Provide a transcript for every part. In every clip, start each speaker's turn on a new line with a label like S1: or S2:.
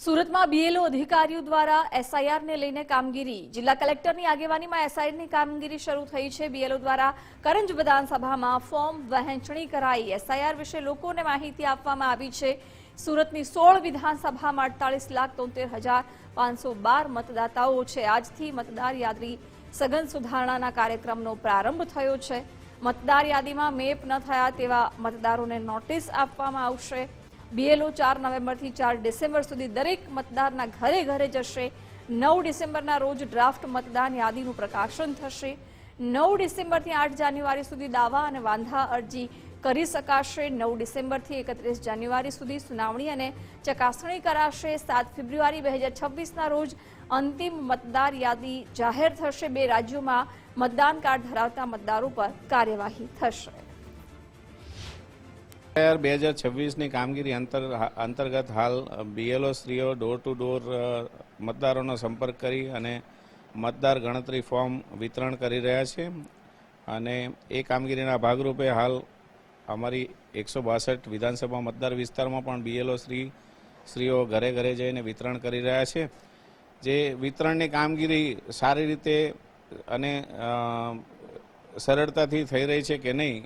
S1: સુરતમાં બીએલઓ અધિકારીઓ દ્વારા એસઆઈઆરને લઈને કામગીરી. જિલ્લા કલેક્ટરની આગેવાનીમાં એસઆઈઆરની કામગીરી શરૂ થઈ છે. બીએલઓ દ્વારા કરંજ વિધાનસભામાં ફોર્મ વહેંચણી કરાઈ. એસઆઈઆર વિશે લોકોને માહિતી આપવામાં આવી છે. સુરતની સોળ વિધાનસભામાં અડતાલીસ લાખ તોતેર હજાર પાંચસો બાર મતદાતાઓ છે. આજથી મતદાર યાદી સઘન સુધારણાના કાર્યક્રમનો પ્રારંભ થયો છે. મતદાર યાદીમાં મેપ ન થયા તેવા મતદારોને નોટિસ આપવામાં આવશે. બીએલઓ ચાર નવેમ્બરથી ચાર ડિસેમ્બર સુધી દરેક મતદારના ઘરે ઘરે જશે. નવ ડિસેમ્બરના રોજ ડ્રાફ્ટ મતદાન યાદીનું પ્રકાશન થશે. નવ ડિસેમ્બરથી આઠ જાન્યુઆરી સુધી દાવા અને વાંધા અરજી કરી શકાશે. નવ ડિસેમ્બરથી એકત્રીસ જાન્યુઆરી સુધી સુનાવણી અને ચકાસણી કરાશે. સાત ફેબ્રુઆરી બે હજાર છવ્વીસના રોજ અંતિમ મતદાર યાદી જાહેર થશે. બે રાજ્યોમાં મતદાન કાર્ડ ધરાવતા મતદારો પર કાર્યવાહી થશે.
S2: એફઆઈઆર બે હજાર છવ્વીસની કામગીરી અંતર અંતર્ગત હાલ બીએલઓ સ્ત્રીઓ ડોર ટુ ડોર મતદારોનો સંપર્ક કરી અને મતદાર ગણતરી ફોર્મ વિતરણ કરી રહ્યા છે. અને એ કામગીરીના ભાગરૂપે હાલ અમારી એકસો બાસઠ વિધાનસભા મતદાર વિસ્તારમાં પણ બીએલઓ શ્રી સ્ત્રીઓ ઘરે ઘરે જઈને વિતરણ કરી રહ્યા છે. જે વિતરણની કામગીરી સારી રીતે અને સરળતાથી થઈ રહી છે કે નહીં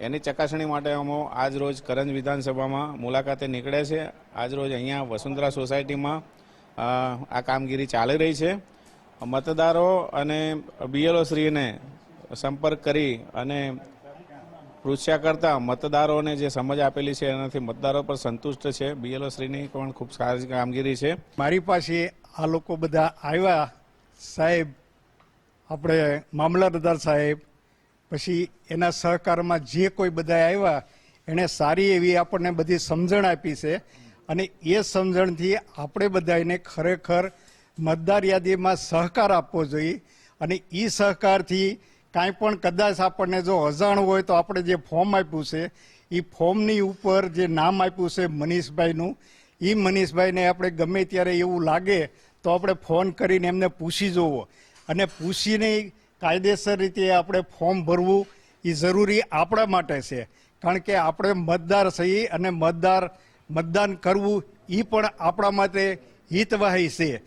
S2: એની ચકાસણી માટે અમે આજ રોજ કરંજ વિધાનસભામાં મુલાકાતે નીકળ્યા છે. આજ રોજ અહીંયા વસુંધરા સોસાયટીમાં આ કામગીરી ચાલી રહી છે. મતદારો અને બીએલઓ શ્રીને સંપર્ક કરી અને પૂછ્યા કરતા મતદારોને જે સમજ આપેલી છે એનાથી મતદારો પર સંતુષ્ટ છે. બીએલઓ શ્રીની પણ ખૂબ સારી કામગીરી છે.
S3: મારી પાસે આ લોકો બધા આવ્યા. સાહેબ, આપણે મામલતદાર સાહેબ પછી એના સહકારમાં જે કોઈ બધા આવ્યા, એણે સારી એવી આપણને બધી સમજણ આપી છે. અને એ સમજણથી આપણે બધાને ખરેખર મતદાર યાદીમાં સહકાર આપવો જોઈએ. અને એ સહકારથી કાંઈ પણ કદાચ આપણને જો અજાણ હોય તો આપણે જે ફોર્મ આપ્યું છે એ ફોર્મની ઉપર જે નામ આપ્યું છે મનીષભાઈનું એ મનીષભાઈને આપણે ગમે ત્યારે એવું લાગે તો આપણે ફોન કરીને એમને પૂછી જોવો. અને પૂછીને કાયદેસર રીતે આપણે ફોર્મ ભરવું એ જરૂરી આપણા માટે છે. કારણ કે આપણે મતદાર છીએ અને મતદાર મતદાન કરવું એ પણ આપણા માટે હિતવાહી છે.